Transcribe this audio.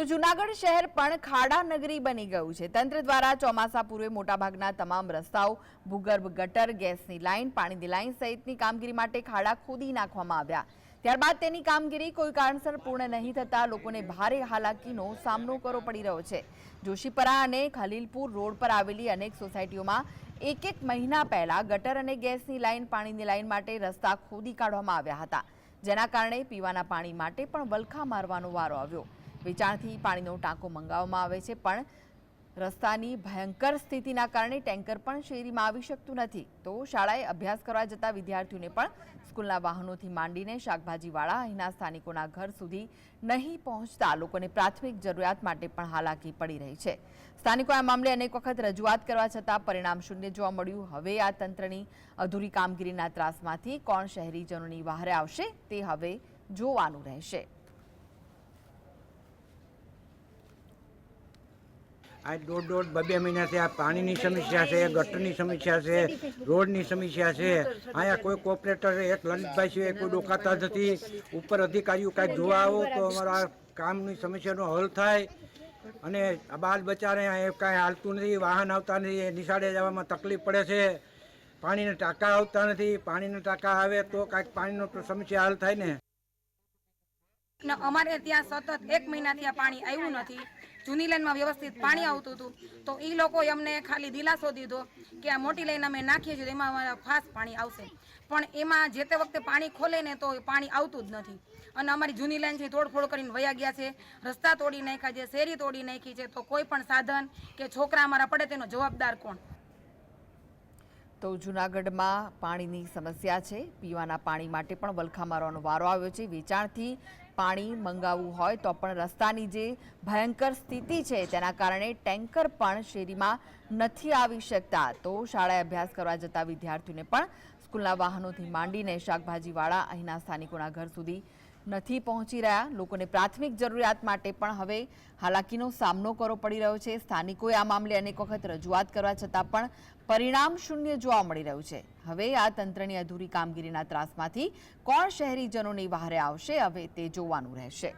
તો જુનાગઢ શહેર પણ ખાડા નગરી બની ગયું છે. તંત્ર દ્વારા ચોમાસા પૂર્વે મોટાભાગના તમામ રસ્તાઓ ભૂગર્ભ ગટર, ગેસની લાઇન, પાણીની લાઇન સહિતની કામગીરી માટે ખાડા ખોદી નાખવામાં આવ્યા. ત્યારબાદ તેની કામગીરી કોઈ કારણસર પૂર્ણ નહીં થતાં લોકોને ભારે હાલાકીનો સામનો કરવો પડી રહ્યો છે. જોશીપરા અને ખલીલપુર રોડ પર આવેલી અનેક સોસાયટીઓમાં એક એક મહિના પહેલા ગટર અને ગેસની લાઇન, પાણીની લાઇન માટે રસ્તા ખોદી કાઢવામાં આવ્યા હતા. જેના કારણે પીવાના પાણી માટે પણ વલખા મારવાનો વારો આવ્યો. વેચાણથી પાણીનો ટાંકો મંગાવવામાં આવે છે, પણ રસ્તાની ભયંકર સ્થિતિના કારણે ટેન્કર પણ શેરીમાં આવી શકતું નથી. તો શાળાએ અભ્યાસ કરવા જતા વિદ્યાર્થીઓને પણ સ્કૂલના વાહનોથી માંડીને શાકભાજીવાળા, અહીંના સ્થાનિકોના ઘર સુધી નહીં પહોંચતા લોકોને પ્રાથમિક જરૂરિયાત માટે પણ હાલાકી પડી રહી છે. સ્થાનિકો આ મામલે અનેક વખત રજૂઆત કરવા છતાં પરિણામ શૂન્ય જોવા મળ્યું. હવે આ તંત્રની અધૂરી કામગીરીના ત્રાસમાંથી કોણ શહેરીજનોની વહારે આવશે, તે હવે જોવાનું રહેશે. આ દોઢ દોઢ બબે મહિનાથી આ પાણીની સમસ્યા છે, ગટરની સમસ્યા છે, રોડની સમસ્યા છે. અહીંયા કોઈ કોપરેટર એક લલિતભાઈ છે કોઈ ડોકાતા નથી. ઉપર અધિકારીઓ કાંઈક જોવા આવો તો અમારા કામની સમસ્યાનો હલ થાય. અને બાલ બચારે કાંઈ હાલતું નથી, વાહન આવતા નથી નિશાળે જવામાં તકલીફ પડે છે. પાણીના ટાંકા આવતા નથી, પાણીના ટાંકા આવે તો કાંઈક પાણીનો સમસ્યા હલ થાય ને. અમારે ત્યાં સતત એક મહિનાથી આ પાણી આવ્યું નથી. જૂની લાઈનમાં વ્યવસ્થિત પાણી આવતું હતું. તો એ લોકોએ અમને ખાલી દિલાસો દીધો કે આ મોટી લાઈન અમે નાખીએ છીએ, એમાં અમારા ફાસ્ટ પાણી આવશે. પણ એમાં જે તે વખતે પાણી ખોલે ને તો પાણી આવતું જ નથી. અને અમારી જૂની લાઈન છે તોડફોડ કરીને વયા ગયા છે, રસ્તા તોડી નાખ્યા છે, શેરી તોડી નાખી છે, તો કોઈ પણ સાધન કે છોકરા અમારા પડે તેનો જવાબદાર કોણ? તો જૂનાગઢમાં પાણીની સમસ્યા છે. પીવાના પાણી માટે પણ વલખા મારવાનો વારો આવ્યો છે. વેચાણથી પાણી મંગાવવું હોય તો પણ રસ્તાની જે ભયંકર સ્થિતિ છે તેના કારણે ટેન્કર પણ શેરીમાં નથી આવી શકતા. તો શાળાએ અભ્યાસ કરવા જતા વિદ્યાર્થીઓને પણ સ્કૂલના વાહનોથી માંડીને શાકભાજીવાળા અહીંના સ્થાનિકોના ઘર સુધી નથી પહોંચી રહ્યા. લોકોને પ્રાથમિક જરૂરિયાત માટે પણ હવે હાલાકીનો સામનો કરવો પડી રહ્યો છે. સ્થાનિકોએ આ મામલે અનેક વખત રજૂઆત કરવા છતાં પણ પરિણામ શૂન્ય જોવા મળી રહ્યું છે. હવે આ તંત્રની અધૂરી કામગીરીના ત્રાસમાંથી કોણ શહેરીજનોની વહારે આવશે? હવે તે જોવાનું રહેશે.